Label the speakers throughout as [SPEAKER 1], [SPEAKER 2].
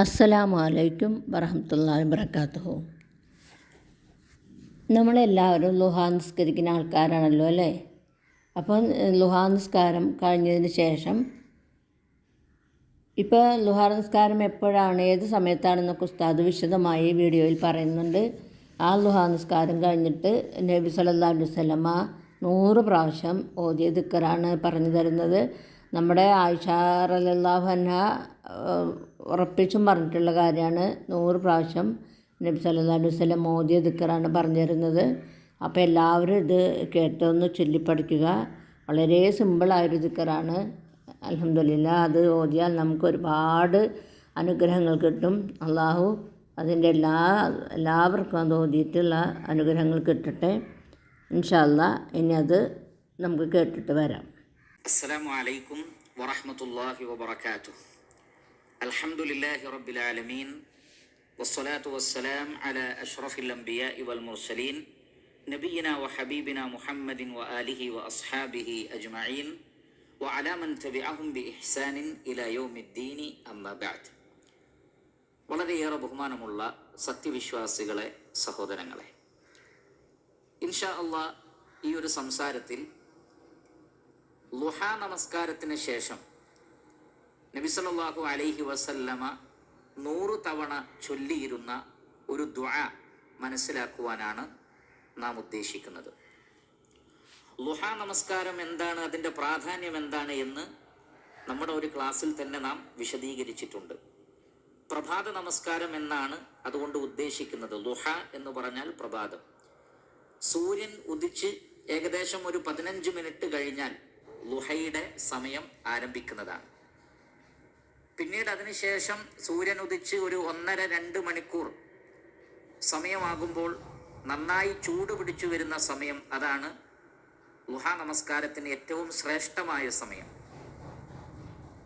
[SPEAKER 1] അസ്സലാമു അലൈക്കും വറഹമത്തല്ലാ വബർക്കാത്തുഹു നമ്മളെല്ലാവരും ലുഹാ നിസ്കരിക്കുന്ന ആൾക്കാരാണല്ലോ അല്ലേ? അപ്പം ലുഹാ നിസ്കാരം കഴിഞ്ഞതിന് ശേഷം ഇപ്പോൾ ലുഹാ നിസ്കാരം എപ്പോഴാണ് ഏത് സമയത്താണെന്നൊക്കെ ഉസ്താദ് വിശദമായി വീഡിയോയിൽ പറയുന്നുണ്ട്. ആ ലുഹാ നിസ്കാരം കഴിഞ്ഞിട്ട് നബി സല്ലല്ലാഹു അലൈഹി വസല്ലമ നൂറ് പ്രാവശ്യം ഓതിയ ദിക്കറാണ് പറഞ്ഞു തരുന്നത്. നമ്മുടെ ആയിഷ റളിയല്ലാഹു അൻഹ ഉറപ്പിച്ചും പറഞ്ഞിട്ടുള്ള കാര്യമാണ്. നൂറ് പ്രാവശ്യം നബി സല്ലല്ലാഹു അലൈഹി വസല്ലം ഓതിയ ദിക്കറാണ് പറഞ്ഞു തരുന്നത്. അപ്പോൾ എല്ലാവരും ഇത് കേട്ടൊന്ന് ചൊല്ലിപ്പഠിക്കുക. വളരെ സിമ്പിളായൊരു ദിക്കറാണ്. അലഹമില്ല അത് ഓതിയാൽ നമുക്ക് ഒരുപാട് അനുഗ്രഹങ്ങൾ കിട്ടും. അള്ളാഹു അതിന്റെ എല്ലാ എല്ലാവർക്കും അത് ഓതിയിട്ടുള്ള അനുഗ്രഹങ്ങൾ കിട്ടട്ടെ. ഇൻഷാല്ല ഇനി അത് നമുക്ക് കേട്ടിട്ട് വരാം.
[SPEAKER 2] السلام عليكم ورحمة الله وبركاته الحمد لله رب العالمين والصلاة والسلام على أشرف الأنبياء والمرسلين نبينا وحبيبنا محمد وآله وأصحابه أجمعين وعلى من تبعهم بإحسان إلى يوم الدين أما بعد വളരെയേറെ ബഹുമാനമുള്ള സത്യവിശ്വാസികളെ സഹോദരങ്ങളെ ഇൻഷാ അള്ളാ ഈ ഒരു സംസാരത്തിൽ ലുഹ നമസ്കാരത്തിന് ശേഷം നബിസലാഹു അലൈഹി വസല്ലമ നൂറ് തവണ ചൊല്ലിയിരുന്ന ഒരു ദ്വ മനസ്സിലാക്കുവാനാണ് നാം ഉദ്ദേശിക്കുന്നത്. ലുഹ നമസ്കാരം എന്താണ് അതിന്റെ പ്രാധാന്യം എന്താണ് എന്ന് നമ്മുടെ ഒരു ക്ലാസ്സിൽ തന്നെ നാം വിശദീകരിച്ചിട്ടുണ്ട്. പ്രഭാത നമസ്കാരം എന്നാണ് അതുകൊണ്ട് ഉദ്ദേശിക്കുന്നത്. ലുഹ എന്ന് പറഞ്ഞാൽ പ്രഭാതം. സൂര്യൻ ഉദിച്ച് ഏകദേശം ഒരു പതിനഞ്ച് മിനിറ്റ് കഴിഞ്ഞാൽ ലുഹയുടെ സമയം ആരംഭിക്കുന്നതാണ്. പിന്നീട് അതിനുശേഷം സൂര്യൻ ഉദിച്ച് ഒരു ഒന്നര രണ്ട് മണിക്കൂർ സമയമാകുമ്പോൾ നന്നായി ചൂട് പിടിച്ചു വരുന്ന സമയം അതാണ് ലുഹ നമസ്കാരത്തിന് ഏറ്റവും ശ്രേഷ്ഠമായ സമയം.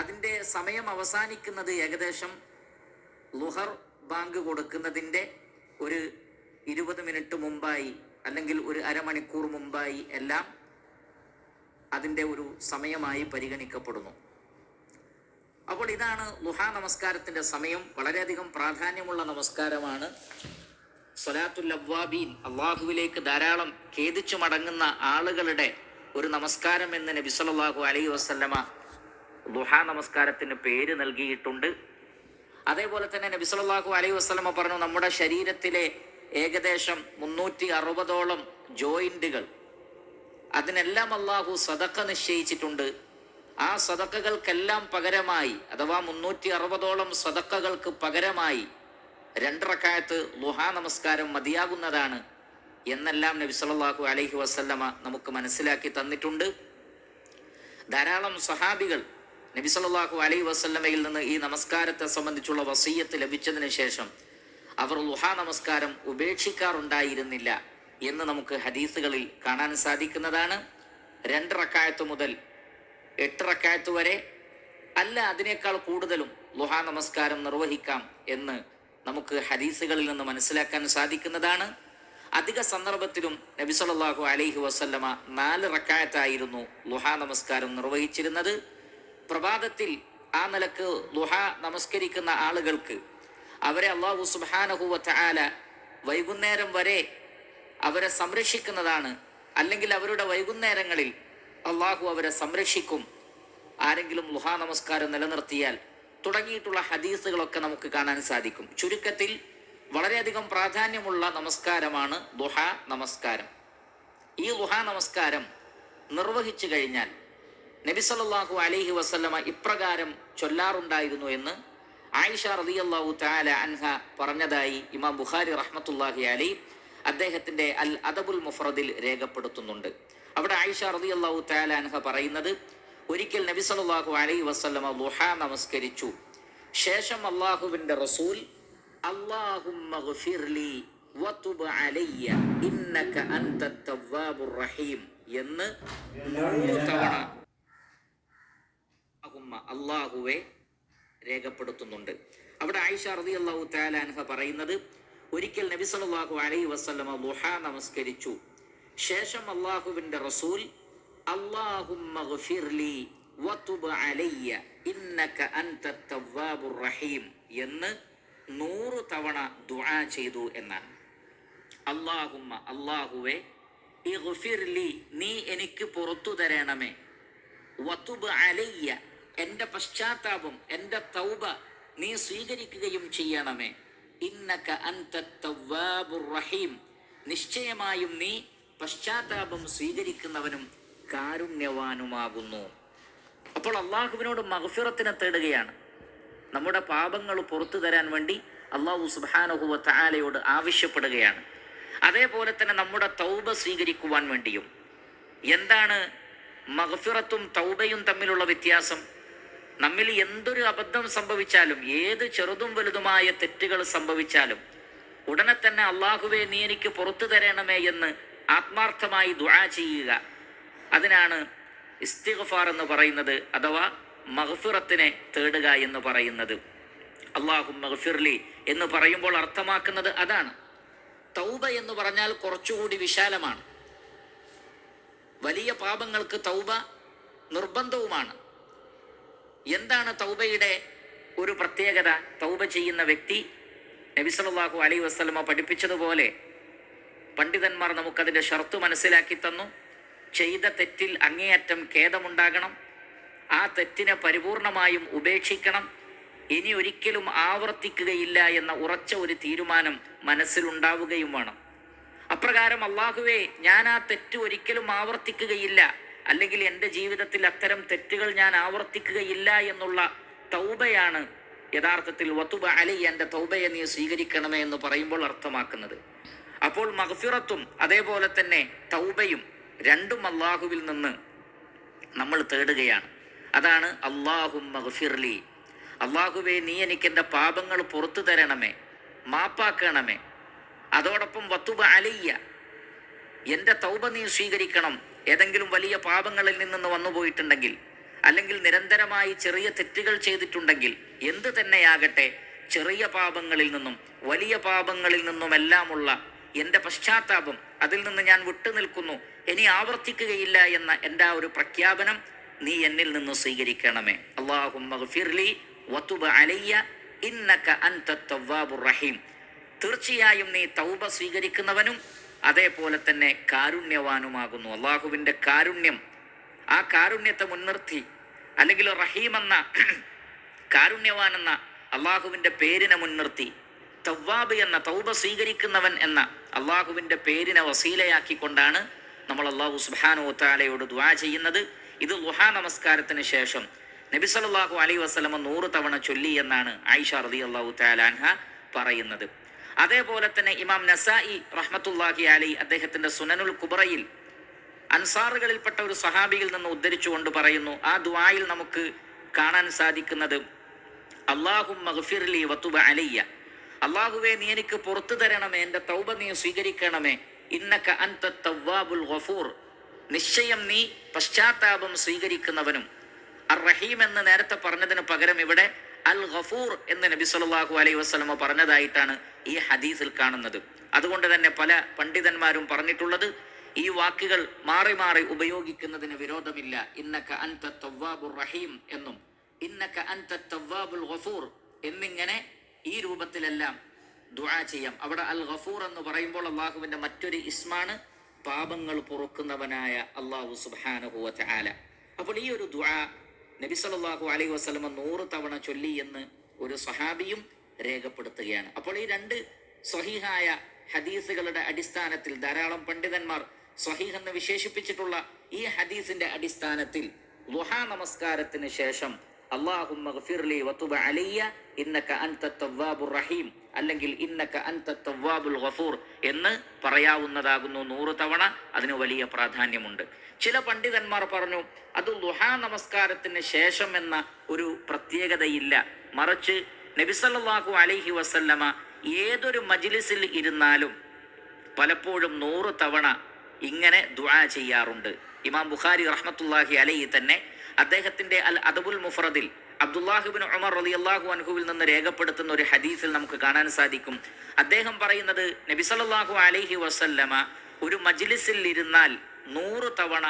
[SPEAKER 2] അതിന്റെ സമയം അവസാനിക്കുന്നത് ഏകദേശം ലുഹർ ബാങ്ക് കൊടുക്കുന്നതിന്റെ ഒരു ഇരുപത് മിനിറ്റ് മുമ്പായി അല്ലെങ്കിൽ ഒരു അരമണിക്കൂർ മുമ്പായി എല്ലാം അതിന്റെ ഒരു സമയമായി പരിഗണിക്കപ്പെടുന്നു. അപ്പോൾ ഇതാണ് ലുഹ നമസ്കാരത്തിന്റെ സമയം. വളരെയധികം പ്രാധാന്യമുള്ള നമസ്കാരമാണ്. സൊലാത്തുൽ അവ്വാബീൻ അള്ളാഹുവിലേക്ക് ധാരാളം ഖേദിച്ചു മടങ്ങുന്ന ആളുകളുടെ ഒരു നമസ്കാരം എന്ന് നബി സല്ലല്ലാഹു അലൈഹി വസല്ലമ ലുഹ നമസ്കാരത്തിന് പേര് നൽകിയിട്ടുണ്ട്. അതേപോലെ തന്നെ നബി സല്ലല്ലാഹു അലൈഹി വസല്ലമ പറഞ്ഞു നമ്മുടെ ശരീരത്തിലെ ഏകദേശം മുന്നൂറ്റി അറുപതോളം ജോയിന്റുകൾ അതിനെല്ലാം അള്ളാഹു സദക്ക നിശ്ചയിച്ചിട്ടുണ്ട്. ആ സദക്കകൾക്കെല്ലാം പകരമായി അഥവാ മുന്നൂറ്റി അറുപതോളം സദക്കകൾക്ക് പകരമായി രണ്ടറക്കായത്ത് ലുഹാ നമസ്കാരം മതിയാകുന്നതാണ് എന്നെല്ലാം നബി സല്ലല്ലാഹു അലൈഹി വസല്ലമ നമുക്ക് മനസ്സിലാക്കി തന്നിട്ടുണ്ട്. ധാരാളം സഹാബികൾ നബി സല്ലല്ലാഹു അലൈഹി വസല്ലമയിൽ നിന്ന് ഈ നമസ്കാരത്തെ സംബന്ധിച്ചുള്ള വസീയത്ത് ലഭിച്ചതിന് ശേഷം അവർ ലുഹാ നമസ്കാരം ഉപേക്ഷിക്കാറുണ്ടായിരുന്നില്ല. എന്ന് നമുക്ക് ഹദീസുകളിൽ കാണാൻ സാധിക്കുന്നതാണ്. രണ്ടറക്കായത്ത് മുതൽ എട്ടറക്കായത്ത് വരെ അല്ല അതിനേക്കാൾ കൂടുതലും ലുഹാ നമസ്കാരം നിർവഹിക്കാം എന്ന് നമുക്ക് ഹദീസുകളിൽ നിന്ന് മനസ്സിലാക്കാൻ സാധിക്കുന്നതാണ്. അധിക സന്ദർഭത്തിലും നബി സല്ലല്ലാഹു അലൈഹി വസല്ലമ നാല് റക്കായത്തായിരുന്നു ലുഹാ നമസ്കാരം നിർവഹിച്ചിരുന്നത്. പ്രഭാതത്തിൽ ആ നിലയ്ക്ക് ലുഹ നമസ്കരിക്കുന്ന ആളുകൾക്ക് അവരെ അള്ളാഹു സുബാനഹുവ വൈകുന്നേരം വരെ അവരെ സംരക്ഷിക്കുന്നതാണ്. അല്ലെങ്കിൽ അവരുടെ വൈകുന്നേരങ്ങളിൽ അള്ളാഹു അവരെ സംരക്ഷിക്കും. ആരെങ്കിലും ലുഹാ നമസ്കാരം നിലനിർത്തിയാൽ തുടങ്ങിയിട്ടുള്ള ഹദീസുകളൊക്കെ നമുക്ക് കാണാൻ സാധിക്കും. ചുരുക്കത്തിൽ വളരെയധികം പ്രാധാന്യമുള്ള നമസ്കാരമാണ് ദുഹാ നമസ്കാരം. ഈ ലുഹ നമസ്കാരം നിർവഹിച്ചു കഴിഞ്ഞാൽ നബി സല്ലല്ലാഹു അലൈഹി വസല്ലമ ഇപ്രകാരം ചൊല്ലാറുണ്ടായിരുന്നു എന്ന് ആയിഷ റളിയല്ലാഹു താല അൻഹ പറഞ്ഞതായി ഇമാം ബുഖാരി റഹ്മത്തുല്ലാഹി അലൈഹി അദ്ദേഹത്തിന്റെ അൽ അദബുൽ മുഫ്രദിൽ രേഖപ്പെടുത്തുന്നുണ്ട്. അവിടെ ആയിഷ റളിയല്ലാഹു അള്ളാഹു അൻഹ പറയുന്നത് ഒരിക്കൽ നബി സല്ലല്ലാഹു അലൈ വസ്ലമ ലുഹ നമസ്കരിച്ചു. ശേഷം അള്ളാഹുവിന്റെ റസൂൽ എന്ന് അള്ളാഹുവെ രേഖപ്പെടുത്തുന്നുണ്ട്. അവിടെ ആയിഷ റതി അള്ളാഹു താലാൻഹ പറയുന്നത് ഒരിക്കൽ നബി സല്ലല്ലാഹു അലൈഹി വസല്ലമ ലുഹ നമസ്കരിച്ചു. ശേഷം അള്ളാഹുവിന്റെ റസൂൽ റഹീം എന്ന് നൂറ് തവണ ദുആ ചെയ്തു എന്നാണ്. അള്ളാഹുമ്മ അള്ളാഹുവെ ഇഗ്ഫിർലി നീ എനിക്ക് പുറത്തു തരണമേ. വതുബ് അലയ്യ എന്റെ പശ്ചാത്താപം എന്റെ തൗബ നീ സ്വീകരിക്കുകയും ചെയ്യണമേ. റഹീം. നിശ്ചയമായും നീ പശ്ചാത്താപം സ്വീകരിക്കുന്നവനും കാരുണ്യവാനുമാകുന്നു. അപ്പോൾ അള്ളാഹുവിനോട് മഹഫിറത്തിനെ തേടുകയാണ്. നമ്മുടെ പാപങ്ങൾ പുറത്തു തരാൻ വേണ്ടി അള്ളാഹു സുബാനഹുവ താലയോട് ആവശ്യപ്പെടുകയാണ്. അതേപോലെ തന്നെ നമ്മുടെ തൗബ സ്വീകരിക്കുവാൻ വേണ്ടിയും. എന്താണ് മഹഫിറത്തും തൗബയും തമ്മിലുള്ള വ്യത്യാസം? നമ്മിൽ എന്തൊരു അബദ്ധം സംഭവിച്ചാലും ഏത് ചെറുതും വലുതുമായ തെറ്റുകൾ സംഭവിച്ചാലും ഉടനെ തന്നെ അള്ളാഹുവെ നീ എനിക്ക് പുറത്തു തരണമേ എന്ന് ആത്മാർത്ഥമായി ദുആ ചെയ്യുക. അതിനാണ് ഇസ്തിഗ്ഫാർ എന്ന് പറയുന്നത് അഥവാ മഹഫിറത്തിനെ തേടുക എന്ന് പറയുന്നത്. അള്ളാഹു മഹഫിർലി എന്ന് പറയുമ്പോൾ അർത്ഥമാക്കുന്നത് അതാണ്. തൗബ എന്ന് പറഞ്ഞാൽ കുറച്ചുകൂടി വിശാലമാണ്. വലിയ പാപങ്ങൾക്ക് തൗബ നിർബന്ധവുമാണ്. എന്താണ് തൗബയുടെ ഒരു പ്രത്യേകത? തൗബ ചെയ്യുന്ന വ്യക്തി നബി അലൈ അലൈഹി വസല്ലമ പഠിപ്പിച്ചതുപോലെ പണ്ഡിതന്മാർ നമുക്കതിന്റെ ഷർത്ത് മനസ്സിലാക്കി തന്നു. ചെയ്ത തെറ്റിൽ അങ്ങേയറ്റം ഖേദമുണ്ടാകണം. ആ തെറ്റിനെ പരിപൂർണമായും ഉപേക്ഷിക്കണം. ഇനി ഒരിക്കലും ആവർത്തിക്കുകയില്ല എന്ന ഉറച്ച ഒരു തീരുമാനം മനസ്സിലുണ്ടാവുകയും വേണം. അപ്രകാരം അള്ളാഹുവേ ഞാൻ ആ തെറ്റ് ഒരിക്കലും ആവർത്തിക്കുകയില്ല. അല്ലെങ്കിൽ എന്റെ ജീവിതത്തിൽ അത്തരം തെറ്റുകൾ ഞാൻ ആവർത്തിക്കുകയില്ല എന്നുള്ള തൗബയാണ് യഥാർത്ഥത്തിൽ വത്തുബ അലി എന്റെ തൗബയെ നീ സ്വീകരിക്കണമേ എന്ന് പറയുമ്പോൾ അർത്ഥമാക്കുന്നത്. അപ്പോൾ മഹഫിറത്തും അതേപോലെ തന്നെ തൗബയും രണ്ടും അള്ളാഹുവിൽ നിന്ന് നമ്മൾ തേടുകയാണ്. അതാണ് അള്ളാഹു മഹഫിർലി അള്ളാഹുവെ നീ എനിക്ക് എന്റെ പാപങ്ങൾ പുറത്തു തരണമേ മാപ്പാക്കണമേ. അതോടൊപ്പം വത്തുബ അലിയ എന്റെ തൗബ നീ സ്വീകരിക്കണം. ഏതെങ്കിലും വലിയ പാപങ്ങളിൽ നിന്ന് വന്നു പോയിട്ടുണ്ടെങ്കിൽ അല്ലെങ്കിൽ നിരന്തരമായി ചെറിയ തെറ്റുകൾ ചെയ്തിട്ടുണ്ടെങ്കിൽ എന്ത് തന്നെയാകട്ടെ ചെറിയ പാപങ്ങളിൽ നിന്നും വലിയ പാപങ്ങളിൽ നിന്നുമെല്ലാമുള്ള എന്റെ പശ്ചാത്താപം അതിൽ നിന്ന് ഞാൻ വിട്ടുനിൽക്കുന്നു ഇനി ആവർത്തിക്കുകയില്ല എന്ന എന്റെ ആ ഒരു പ്രഖ്യാപനം നീ എന്നിൽ നിന്ന് സ്വീകരിക്കണമേ. അള്ളാഹുലി അലയ്യ ഇന്നക റഹീം. തീർച്ചയായും നീ തൗബ സ്വീകരിക്കുന്നവനും അതേപോലെ തന്നെ കാരുണ്യവാനുമാകുന്നു. അള്ളാഹുവിന്റെ കാരുണ്യം. ആ കാരുണ്യത്തെ മുൻനിർത്തി അല്ലെങ്കിൽ റഹീം എന്ന കാരുണ്യവാൻ എന്ന അള്ളാഹുവിന്റെ പേരിനെ മുൻനിർത്തി തവ്വാബ് എന്ന തൗബ സ്വീകരിക്കുന്നവൻ എന്ന അള്ളാഹുവിന്റെ പേരിനെ വസീലയാക്കിക്കൊണ്ടാണ് നമ്മൾ അള്ളാഹു സുബാനു താലയോട് ദ്വാ ചെയ്യുന്നത്. ഇത് ലുഹാ നമസ്കാരത്തിന് ശേഷം നബി സല്ലല്ലാഹു അലൈഹി വസല്ലമ നൂറ് തവണ ചൊല്ലി എന്നാണ് ആയിഷ റതി അള്ളാഹു താലാൻഹ പറയുന്നത്. അതേപോലെ തന്നെ ഇമാം നസായി റഹ്മത്തുല്ലാഹി അലി അദ്ദേഹത്തിന്റെ സുനനുൽ കുബറയിൽ അൻസാറുകളിൽപ്പെട്ട ഒരു സഹാബിയിൽ നിന്ന് ഉദ്ധരിച്ചുകൊണ്ട് പറയുന്നു ആ ദുആയിൽ നമുക്ക് കാണാൻ സാധിക്കുന്നത് അള്ളാഹും മഗ്ഫിർലി വത്തുബ അലയ്യ അള്ളാഹുവെ നീ എനിക്ക് പുറത്തു തരണമേ എന്റെ തൗബ നീ സ്വീകരിക്കണമേ ഇന്നക്ക അൻത ഗഫൂർ നിശ്ചയം നീ പശ്ചാത്താപം സ്വീകരിക്കുന്നവനും അർ റഹീം എന്ന് നേരത്തെ പറഞ്ഞതിന് പകരം ഇവിടെ അൽ ഗഫൂർ എന്ന് നബി സല്ലല്ലാഹു അലൈഹി വസല്ലമ പറഞ്ഞതായിട്ടാണ് ഈ ഹദീസിൽ കാണുന്നത്. അതുകൊണ്ട് തന്നെ പല പണ്ഡിതന്മാരും പറഞ്ഞിട്ടുള്ളത് ഈ വാക്കുകൾ മാറി മാറി ഉപയോഗിക്കുന്നതിന് വിരോധമില്ല. ഇന്നക അൻത തവ്വാബുർ റഹീം എന്നും ഇന്നക അൻത തവ്വാബുൽ ഗഫൂർ എന്നിങ്ങനെ ഈ രൂപത്തിലെല്ലാം ദുആ ചെയ്യാം. അവിടെ അൽ ഗഫൂർ എന്ന് പറയുമ്പോൾ അള്ളാഹുവിന്റെ മറ്റൊരു ഇസ്മാണ് പാപങ്ങൾ പൊറുക്കുന്നവനായ അള്ളാഹു സുബ്ഹാനഹു വ തആല. അപ്പോൾ ഈ ഒരു ദുആ നബി സല്ലല്ലാഹു അലൈഹി വസ്ലമ നൂറ് തവണ ചൊല്ലി എന്ന് ഒരു സ്വഹാബിയും രേഖപ്പെടുത്തുകയാണ്. അപ്പോൾ ഈ രണ്ട് സ്വഹീഹായ ഹദീസുകളുടെ അടിസ്ഥാനത്തിൽ ധാരാളം പണ്ഡിതന്മാർ സ്വഹീഹ് എന്ന് വിശേഷിപ്പിച്ചിട്ടുള്ള ഈ ഹദീസിന്റെ അടിസ്ഥാനത്തിൽ ലുഹ നമസ്കാരത്തിന് ശേഷം അലയ്യ ഇന്നക റഹീം. അല്ലെങ്കിൽ ഇന്നക ഗഫൂർ എന്ന് പറയാവുന്നതാകുന്നു നൂറ് തവണ അതിന് വലിയ പ്രാധാന്യമുണ്ട്. ചില പണ്ഡിതന്മാർ പറഞ്ഞു അത് ലുഹാ നമസ്കാരത്തിന് ശേഷം എന്ന ഒരു പ്രത്യേകതയില്ല. മറിച്ച് നബിസല്ലാഹു അലൈഹി വസല്ലമ ഏതൊരു മജിലിസിൽ ഇരുന്നാലും പലപ്പോഴും നൂറ് തവണ ഇങ്ങനെ ദുആ ചെയ്യാറുണ്ട്. ഇമാം ബുഖാരി റഹ്മത്തുല്ലാഹി അലൈഹി തന്നെ അദ്ദേഹത്തിന്റെ അൽ അദബുൽ മുഫറദിൽ അബ്ദുല്ലാഹിബിൻ ഉമർ അള്ളാഹു അൻഹുവിൽ നിന്ന് രേഖപ്പെടുത്തുന്ന ഒരു ഹദീസിൽ നമുക്ക് കാണാൻ സാധിക്കും. അദ്ദേഹം പറയുന്നത് നബി സല്ലല്ലാഹു അലൈഹി വസല്ലമ ഒരു മജ്ലിസിൽ ഇരുന്നാൽ നൂറ് തവണ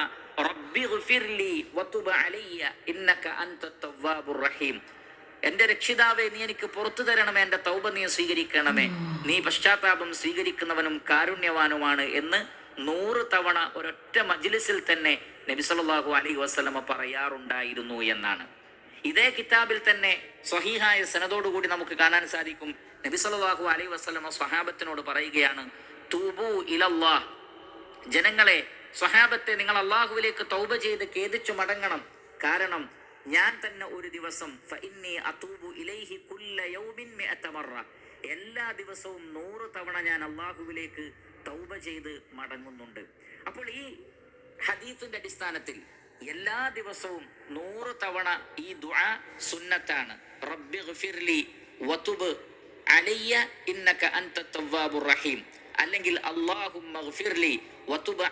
[SPEAKER 2] റബ്ബി അലയ്യ ഇന്നക റഹീം. എന്റെ രക്ഷിതാവേ നീ എനിക്ക് പുറത്തു തരണമേ എന്റെ തൗബ നീ സ്വീകരിക്കണമേ. നീ പശ്ചാത്താപം സ്വീകരിക്കുന്നവനും കാരുണ്യവാനുമാണ് എന്ന് നൂറ് തവണ ഒരൊറ്റ മജ്ലിസിൽ തന്നെ നബി സല്ലല്ലാഹു അലൈഹി വസല്ലമ പറയാറുണ്ടായിരുന്നു എന്നാണ്. ഇതേ കിതാബിൽ തന്നെ സ്വഹീഹായ സനതോടുകൂടി നമുക്ക് കാണാൻ സാധിക്കും. നബി സല്ലല്ലാഹു അലൈഹി വസല്ലമ സ്വഹാബത്തിനോട് പറയുകയാണ് തൂബു ഇലല്ലാ ജനങ്ങളെ സ്വഹാബത്തെ നിങ്ങൾ അള്ളാഹുവിലേക്ക് തൗബ ചെയ്ത് ഖേദിച്ചു മടങ്ങണം. കാരണം ഞാൻ തന്നെ ഒരു ദിവസം. എല്ലാ ദിവസവും നൂറ് തവണ ഞാൻ അള്ളാഹുവിലേക്ക് തൗബ ചെയ്ത് മടങ്ങുന്നുണ്ട്. അപ്പോൾ ഈ ഹദീസിന്റെ അടിസ്ഥാനത്തിൽ എല്ലാ ദിവസവും നൂറ് തവണ ഈ ദുആ സുന്നത്താണ്. റബ്ബി വതുബ് അലയ്യ ഇന്നക അൻത തവ്വാബുർ റഹീം. അല്ലെങ്കിൽ അല്ലാഹുമ്മ ഗഫിർലി വതുബ്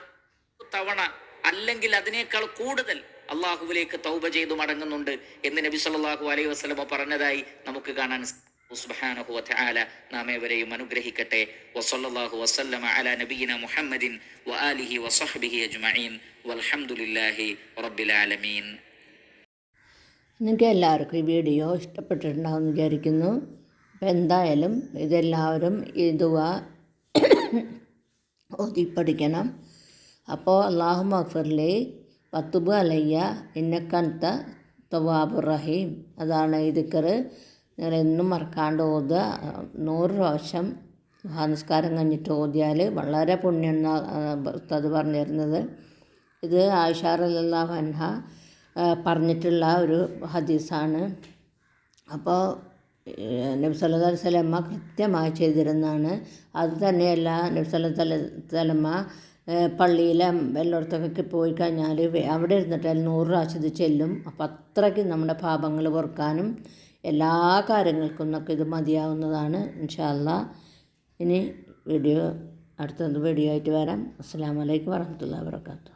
[SPEAKER 2] തവണ അല്ലെങ്കിൽ അതിനേക്കാൾ കൂടുതൽ അള്ളാഹുവിലേക്ക് തൗബ ചെയ്തു മടങ്ങുന്നുണ്ട് എന്ന് നബി സല്ലല്ലാഹു അലൈഹി വസല്ലമ പറഞ്ഞതായി നമുക്ക് കാണാൻ സാധിക്കും. വ തആല നാം ഏവരെയും അനുഗ്രഹിക്കട്ടെ. വസല്ലല്ലാഹു വസല്ലമ അലാ നബിയിന മുഹമ്മദിൻ വ വസഹ്ബിഹി അജ്മഈൻ. വൽഹംദുലില്ലാഹി റബ്ബിൽ ആലമീൻ.
[SPEAKER 1] നിങ്ങൾക്ക് എല്ലാവർക്കും ഈ വീഡിയോ ഇഷ്ടപ്പെട്ടിട്ടുണ്ടാകുമെന്ന് വിചാരിക്കുന്നു. അപ്പം എന്തായാലും ഇതെല്ലാവരും ഇതുവ ഓതി പഠിക്കണം അപ്പോൾ അള്ളാഹു മഫർലി പത്തുബ് അലയ്യ ഇന്നക്കൻത്ത തവാബുറഹീം അതാണ് ഈ ദിക്കറ്. നിങ്ങൾ എന്നും മറക്കാണ്ട് ഓതുക. നൂറ് പ്രാവശ്യം നമസ്കാരം കഴിഞ്ഞിട്ട് ഓതിയാൽ വളരെ പുണ്യം അത് പറഞ്ഞു തരുന്നത്. ഇത് ആയിഷാർ അല്ലാഹു അൻഹ പറഞ്ഞിട്ടുള്ള ഒരു ഹദീസാണ്. അപ്പോൾ നബ്സല്ലാ വസല്ലമ കൃത്യമായി ചെയ്തിരുന്നതാണ്. അത് തന്നെയല്ല നബ്സല്ലാ വസല്ലമ പള്ളിയിലെ എല്ലായിടത്തൊക്കെ പോയി കഴിഞ്ഞാൽ അവിടെ ഇരുന്നിട്ട് നൂറ് പ്രാവശ്യം ഇത് ചെല്ലും. അപ്പം അത്രയ്ക്ക് നമ്മുടെ പാപങ്ങൾ പൊറുക്കാനും എല്ലാ കാര്യങ്ങൾക്കും നമുക്ക് ഇത് മതിയാവുന്നതാണ്. ഇൻഷാല്ല ഇനി വീഡിയോ അടുത്തൊന്ന് വീഡിയോ ആയിട്ട് വരാം. അസ്സാം വലൈക്കും വരഹമുല്ല വാബർക്കാത്തു